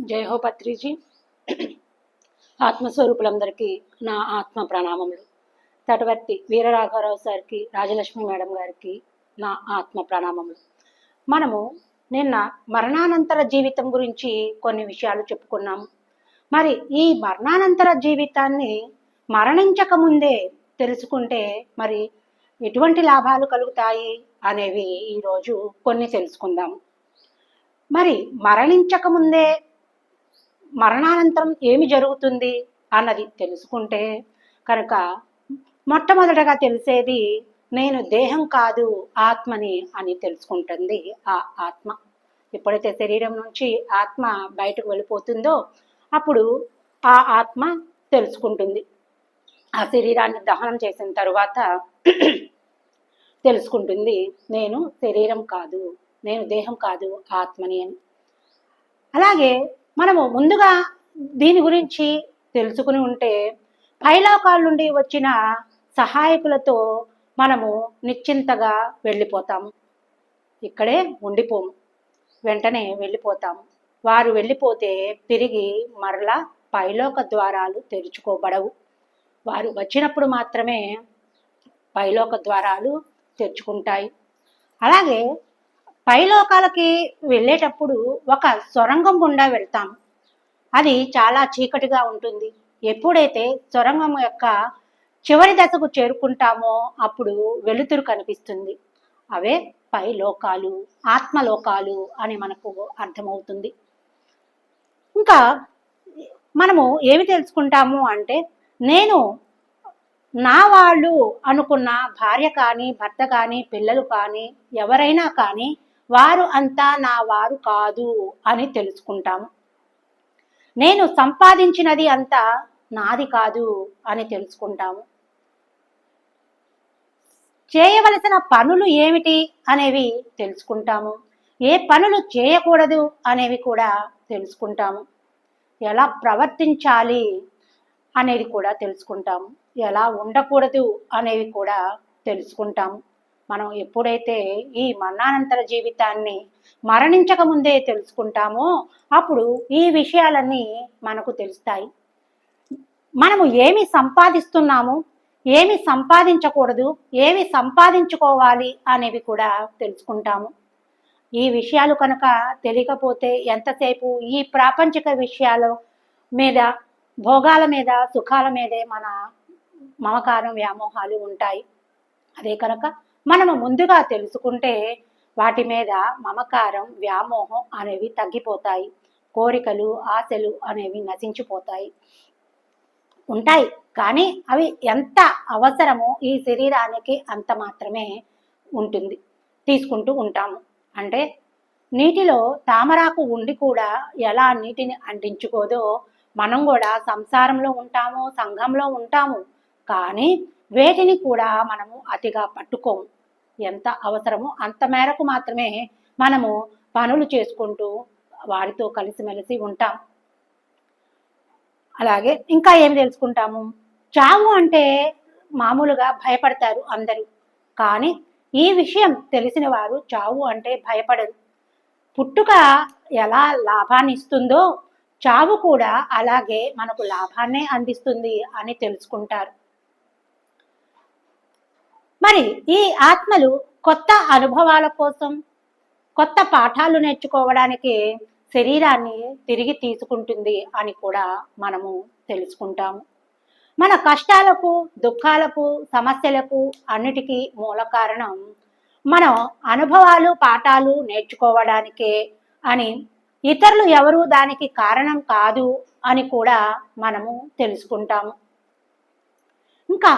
జై హో పత్రిజీ. ఆత్మస్వరూపులందరికీ నా ఆత్మ ప్రణామములు. తటవర్తి వీరరాఘవరావు సార్కి రాజలక్ష్మి మేడం గారికి నా ఆత్మ ప్రణామములు. మనము నిన్న మరణానంతర జీవితం గురించి కొన్ని విషయాలు చెప్పుకున్నాము. మరి ఈ మరణానంతర జీవితాన్ని మరణించక ముందే తెలుసుకుంటే మరి ఎటువంటి లాభాలు కలుగుతాయి అనేవి ఈరోజు కొన్ని తెలుసుకుందాము. మరి మరణించక ముందే మరణానంతరం ఏమి జరుగుతుంది అన్నది తెలుసుకుంటే కనుక మొట్టమొదటగా తెలిసేది నేను దేహం కాదు ఆత్మని అని తెలుసుకుంటుంది ఆ ఆత్మ. ఎప్పుడైతే శరీరం నుంచి ఆత్మ బయటకు వెళ్ళిపోతుందో అప్పుడు ఆ ఆత్మ తెలుసుకుంటుంది. ఆ శరీరాన్ని దహనం చేసిన తరువాత తెలుసుకుంటుంది నేను శరీరం కాదు నేను దేహం కాదు ఆత్మని అని. అలాగే మనము ముందుగా దీని గురించి తెలుసుకుని ఉంటే పైలోకాల నుండి వచ్చిన సహాయకులతో మనము నిశ్చింతగా వెళ్ళిపోతాము ఇక్కడే ఉండిపోము వెంటనే వెళ్ళిపోతాము వారు వెళ్ళిపోతే తిరిగి మరలా పైలోక ద్వారాలు తెరుచుకోబడవు. వారు వచ్చినప్పుడు మాత్రమే పైలోక ద్వారాలు తెరుచుకుంటాయి. అలాగే పైలోకాలకి వెళ్ళేటప్పుడు ఒక సొరంగం గుండా వెళ్తాం. అది చాలా చీకటిగా ఉంటుంది. ఎప్పుడైతే సొరంగం యొక్క చివరి దశకు చేరుకుంటామో అప్పుడు వెలుతురు కనిపిస్తుంది. అవే పై లోకాలు ఆత్మలోకాలు అని మనకు అర్థమవుతుంది. ఇంకా మనము ఏమి తెలుసుకుంటాము అంటే నేను నా వాళ్ళు అనుకున్న భార్య కానీ భర్త కానీ పిల్లలు కానీ ఎవరైనా కానీ వారు అంతా నా వారు కాదు అని తెలుసుకుంటాము. నేను సంపాదించినది అంతా నాది కాదు అని తెలుసుకుంటాము. చేయవలసిన పనులు ఏమిటి అనేవి తెలుసుకుంటాము. ఏ పనులు చేయకూడదు అనేవి కూడా తెలుసుకుంటాము. ఎలా ప్రవర్తించాలి అనేది కూడా తెలుసుకుంటాము. ఎలా ఉండకూడదు అనేవి కూడా తెలుసుకుంటాము. మనం ఎప్పుడైతే ఈ మరణానంతర జీవితాన్ని మరణించక ముందే తెలుసుకుంటామో అప్పుడు ఈ విషయాలన్నీ మనకు తెలుస్తాయి. మనము ఏమి సంపాదిస్తున్నాము ఏమి సంపాదించకూడదు ఏమి సంపాదించుకోవాలి అనేవి కూడా తెలుసుకుంటాము. ఈ విషయాలు కనుక తెలియకపోతే ఎంతసేపు ఈ ప్రాపంచిక విషయాల మీద భోగాల మీద సుఖాల మీదే మన మమకారం వ్యామోహాలు ఉంటాయి. అదే కనుక మనము ముందుగా తెలుసుకుంటే వాటి మీద మమకారం వ్యామోహం అనేవి తగ్గిపోతాయి. కోరికలు ఆశలు అనేవి నశించిపోతాయి. ఉంటాయి. కానీ అవి ఎంత అవసరమో ఈ శరీరానికి అంత మాత్రమే ఉంటుంది. తీసుకుంటూ ఉంటాము. అంటే నీటిలో తామరాకు ఉండి కూడా ఎలా నీటిని అంటించుకోదో మనం కూడా సంసారంలో ఉంటాము సంఘంలో ఉంటాము. కానీ వేటిని కూడా మనము అతిగా పట్టుకోము. ఎంత అవసరమో అంత మేరకు మాత్రమే మనము పనులు చేసుకుంటూ వారితో కలిసిమెలిసి ఉంటాం. అలాగే ఇంకా ఏమి తెలుసుకుంటాము? చావు అంటే మామూలుగా భయపడతారు అందరూ. కానీ ఈ విషయం తెలిసిన వారు చావు అంటే భయపడరు. పుట్టుక ఎలా లాభాన్ని ఇస్తుందో చావు కూడా అలాగే మనకు లాభాన్నే అందిస్తుంది అని తెలుసుకుంటారు. మరి ఈ ఆత్మలు కొత్త అనుభవాల కోసం కొత్త పాఠాలు నేర్చుకోవడానికి శరీరాన్ని తిరిగి తీసుకుంటుంది అని కూడా మనము తెలుసుకుంటాము. మన కష్టాలకు దుఃఖాలకు సమస్యలకు అన్నిటికీ మూల కారణం మనం అనుభవాలు పాఠాలు నేర్చుకోవడానికే అని ఇతరులు ఎవరు దానికి కారణం కాదు అని కూడా మనము తెలుసుకుంటాము. ఇంకా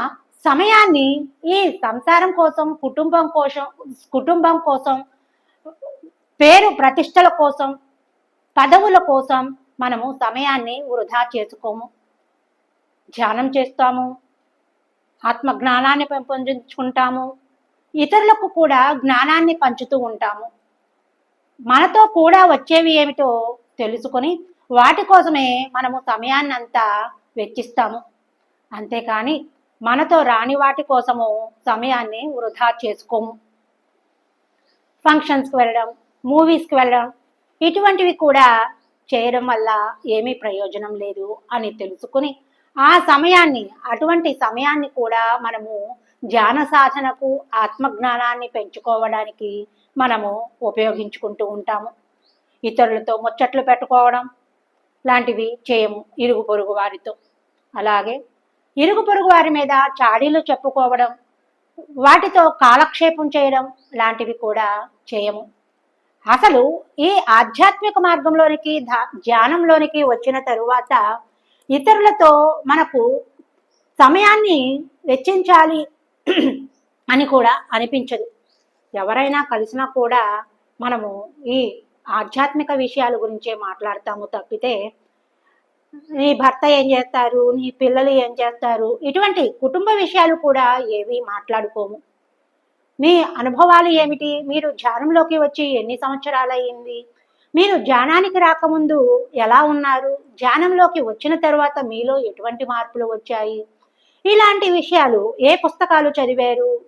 సమయాన్ని ఈ సంసారం కోసం కుటుంబం కోసం కుటుంబం కోసం పేరు ప్రతిష్టల కోసం పదవుల కోసం మనము సమయాన్ని వృధా చేసుకోము. ధ్యానం చేస్తాము. ఆత్మ జ్ఞానాన్ని పెంపొందించుకుంటాము ఇతరులకు కూడా జ్ఞానాన్ని పంచుతూ ఉంటాము. మనతో కూడా వచ్చేవి ఏమిటో తెలుసుకొని వాటి కోసమే మనము సమయాన్ని అంతా వెచ్చిస్తాము. అంతేకాని మనతో రాని వాటి కోసము సమయాన్ని వృధా చేసుకోము. ఫంక్షన్స్కి వెళ్ళడం మూవీస్కి వెళ్ళడం ఇటువంటివి కూడా చేయడం వల్ల ఏమీ ప్రయోజనం లేదు అని తెలుసుకుని ఆ సమయాన్ని అటువంటి సమయాన్ని కూడా మనము ధ్యాన సాధనకు ఆత్మజ్ఞానాన్ని పెంచుకోవడానికి మనము ఉపయోగించుకుంటూ ఉంటాము. ఇతరులతో ముచ్చట్లు పెట్టుకోవడం లాంటివి చేయము ఇరుగు పొరుగు వారితో. అలాగే ఇరుగు పొరుగు వారి మీద చాడీలు చెప్పుకోవడం వాటితో కాలక్షేపం చేయడం లాంటివి కూడా చేయము. అసలు ఈ ఆధ్యాత్మిక మార్గంలోనికి ధ్యానంలోనికి వచ్చిన తరువాత ఇతరులతో మనకు సమయాన్ని వెచ్చించాలి అని కూడా అనిపించదు. ఎవరైనా కలిసినా కూడా మనము ఈ ఆధ్యాత్మిక విషయాల గురించే మాట్లాడతాము తప్పితే నీ భర్త ఏం చేస్తారు? నీ పిల్లలు ఏం చేస్తారు? ఇటువంటి కుటుంబ విషయాలు కూడా ఏవి మాట్లాడుకోము. మీ అనుభవాలు ఏమిటి? మీరు ధ్యానంలోకి వచ్చి ఎన్ని సంవత్సరాలు అయ్యింది మీరు ధ్యానానికి రాకముందు ఎలా ఉన్నారు? ధ్యానంలోకి వచ్చిన తర్వాత మీలో ఎటువంటి మార్పులు వచ్చాయి? ఇలాంటి విషయాలు ఏ పుస్తకాలు చదివారు?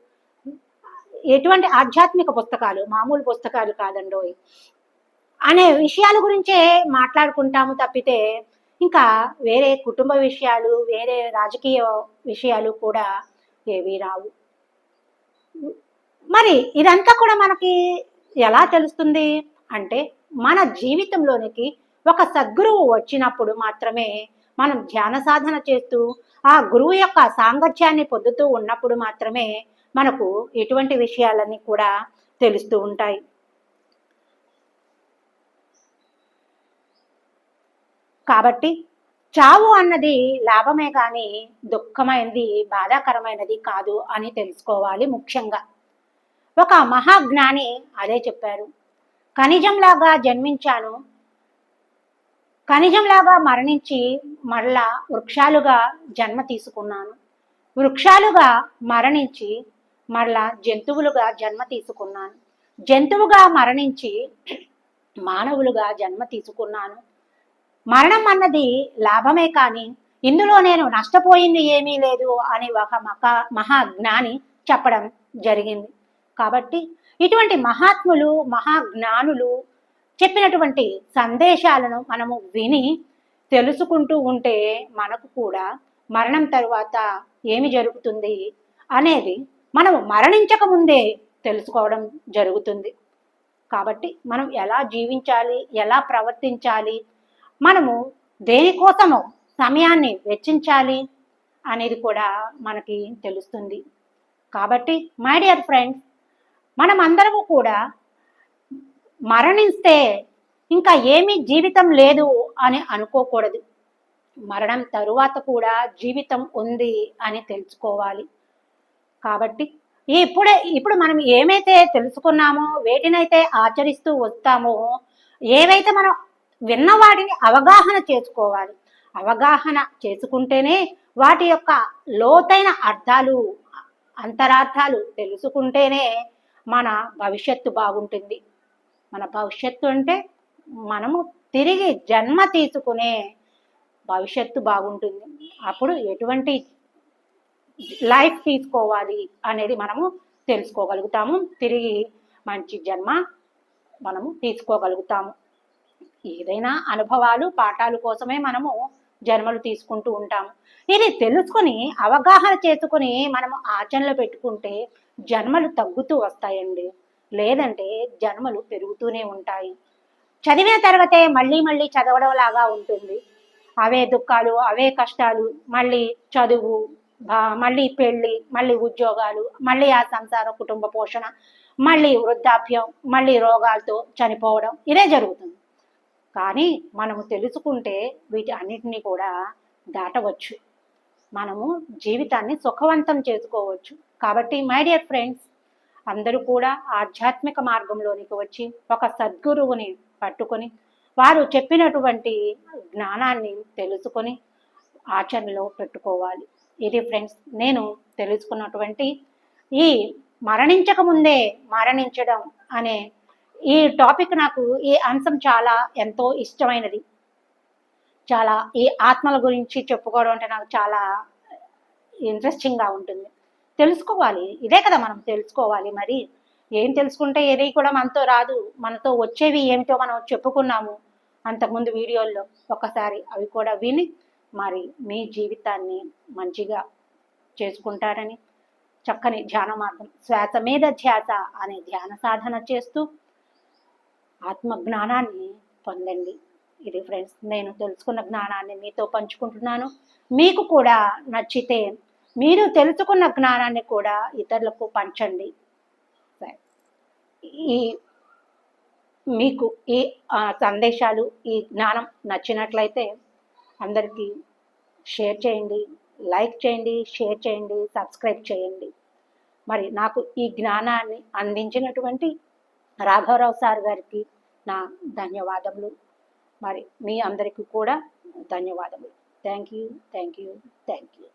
ఎటువంటి ఆధ్యాత్మిక పుస్తకాలు? మామూలు పుస్తకాలు కాదండోయ్. అనే విషయాల గురించే మాట్లాడుకుంటాము తప్పితే ఇంకా వేరే కుటుంబ విషయాలు వేరే రాజకీయ విషయాలు కూడా ఏవి రావు. మరి ఇదంతా కూడా మనకి ఎలా తెలుస్తుంది? అంటే మన జీవితంలోనికి ఒక సద్గురువు వచ్చినప్పుడు మాత్రమే మనం ధ్యాన సాధన చేస్తూ ఆ గురువు యొక్క సాంగత్యాన్ని పొందుతూ ఉన్నప్పుడు మాత్రమే మనకు ఎటువంటి విషయాలన్నీ కూడా తెలుస్తూ ఉంటాయి. కాబట్టి చావు అన్నది లాభమే కానీ దుఃఖమైనది బాధాకరమైనది కాదు అని తెలుసుకోవాలి ముఖ్యంగా. ఒక మహాజ్ఞాని అదే చెప్పారు. ఖనిజంలాగా జన్మించాను. ఖనిజంలాగా మరణించి మరలా వృక్షాలుగా జన్మ తీసుకున్నాను. వృక్షాలుగా మరణించి మరలా జంతువులుగా జన్మ తీసుకున్నాను. జంతువుగా మరణించి మానవులుగా జన్మ తీసుకున్నాను. మరణం అన్నది లాభమే కానీ ఇందులో నేను నష్టపోయింది ఏమీ లేదు అని ఒక మక మహాజ్ఞాని చెప్పడం జరిగింది. కాబట్టి ఇటువంటి మహాత్ములు మహాజ్ఞానులు చెప్పినటువంటి సందేశాలను మనము విని తెలుసుకుంటూ ఉంటే మనకు కూడా మరణం తర్వాత ఏమి జరుగుతుంది అనేది మనము మరణించక ముందే తెలుసుకోవడం జరుగుతుంది. కాబట్టి మనం ఎలా జీవించాలి ఎలా ప్రవర్తించాలి మనము దేనికోసము సమయాన్ని వెచ్చించాలి అనేది కూడా మనకి తెలుస్తుంది. కాబట్టి మై డియర్ ఫ్రెండ్స్ మనం అందరము కూడా మరణిస్తే ఇంకా ఏమీ జీవితం లేదు అని అనుకోకూడదు. మరణం తరువాత కూడా జీవితం ఉంది అని తెలుసుకోవాలి. కాబట్టి ఇప్పుడే ఇప్పుడు మనం ఏమైతే తెలుసుకున్నామో వేటినైతే ఆచరిస్తూ వస్తామో ఏవైతే మనం విన్నవాడిని అవగాహన చేసుకోవాలి. అవగాహన చేసుకుంటేనే వాటి యొక్క లోతైన అర్థాలు అంతరార్థాలు తెలుసుకుంటేనే మన భవిష్యత్తు బాగుంటుంది. మన భవిష్యత్తు అంటే మనము తిరిగి జన్మ తీసుకునే భవిష్యత్తు బాగుంటుంది. అప్పుడు ఎటువంటి లైఫ్ తీసుకోవాలి అనేది మనము తెలుసుకోగలుగుతాము. తిరిగి మంచి జన్మ మనము తీసుకోగలుగుతాము. ఏదైనా అనుభవాలు పాఠాలు కోసమే మనము జన్మలు తీసుకుంటూ ఉంటాము. ఇది తెలుసుకొని అవగాహన చేసుకుని మనము ఆచరణలో పెట్టుకుంటే జన్మలు తగ్గుతూ వస్తాయండి. లేదంటే జన్మలు పెరుగుతూనే ఉంటాయి. చదివిన తర్వాతే మళ్ళీ మళ్ళీ చదవడం లాగా ఉంటుంది. అవే దుఃఖాలు అవే కష్టాలు మళ్ళీ చదువు బా- మళ్ళీ పెళ్ళి మళ్ళీ ఉద్యోగాలు మళ్ళీ ఆ సంసార కుటుంబ పోషణ మళ్ళీ వృద్ధాప్యం మళ్ళీ రోగాలతో చనిపోవడం ఇదే జరుగుతుంది. కానీ మనము తెలుసుకుంటే వీటి అన్నిటినీ కూడా దాటవచ్చు. మనము జీవితాన్ని సుఖవంతం చేసుకోవచ్చు. కాబట్టి మై డియర్ ఫ్రెండ్స్ అందరూ కూడా ఆధ్యాత్మిక మార్గంలోనికి వచ్చి ఒక సద్గురువుని పట్టుకొని వారు చెప్పినటువంటి జ్ఞానాన్ని తెలుసుకొని ఆచరణలో పెట్టుకోవాలి. ఇది ఫ్రెండ్స్ నేను తెలుసుకున్నటువంటి ఈ మరణించక ముందే మరణించడం అనే ఈ టాపిక్ నాకు ఈ అంశం చాలా ఎంతో ఇష్టమైనది. చాలా ఈ ఆత్మల గురించి చెప్పుకోవడం అంటే నాకు చాలా ఇంట్రెస్టింగ్గా ఉంటుంది. తెలుసుకోవాలి. ఇదే కదా మనం తెలుసుకోవాలి మరి. ఏం తెలుసుకుంటే ఏది కూడా మనతో రాదు. మనతో వచ్చేవి ఏమిటో మనం చెప్పుకున్నాము అంతకుముందు వీడియోల్లో. ఒకసారి అవి కూడా విని మరి మీ జీవితాన్ని మంచిగా చేసుకుంటారని చక్కని ధ్యాన మార్గం. శ్వాస మీద ధ్యాస అనే ధ్యాన సాధన చేస్తూ ఆత్మ జ్ఞానాన్ని పొందండి. ఇది ఫ్రెండ్స్ నేను తెలుసుకున్న జ్ఞానాన్ని మీతో పంచుకుంటున్నాను. మీకు కూడా నచ్చితే మీరు తెలుసుకున్న జ్ఞానాన్ని కూడా ఇతరులకు పంచండి. ఈ మీకు ఈ సందేశాలు ఈ జ్ఞానం నచ్చినట్లయితే అందరికీ షేర్ చేయండి లైక్ చేయండి షేర్ చేయండి సబ్స్క్రైబ్ చేయండి. మరి నాకు ఈ జ్ఞానాన్ని అందించినటువంటి రాఘవరావు సార్ గారికి నా ధన్యవాదములు. మరి మీ అందరికీ కూడా ధన్యవాదములు. Thank you thank you thank you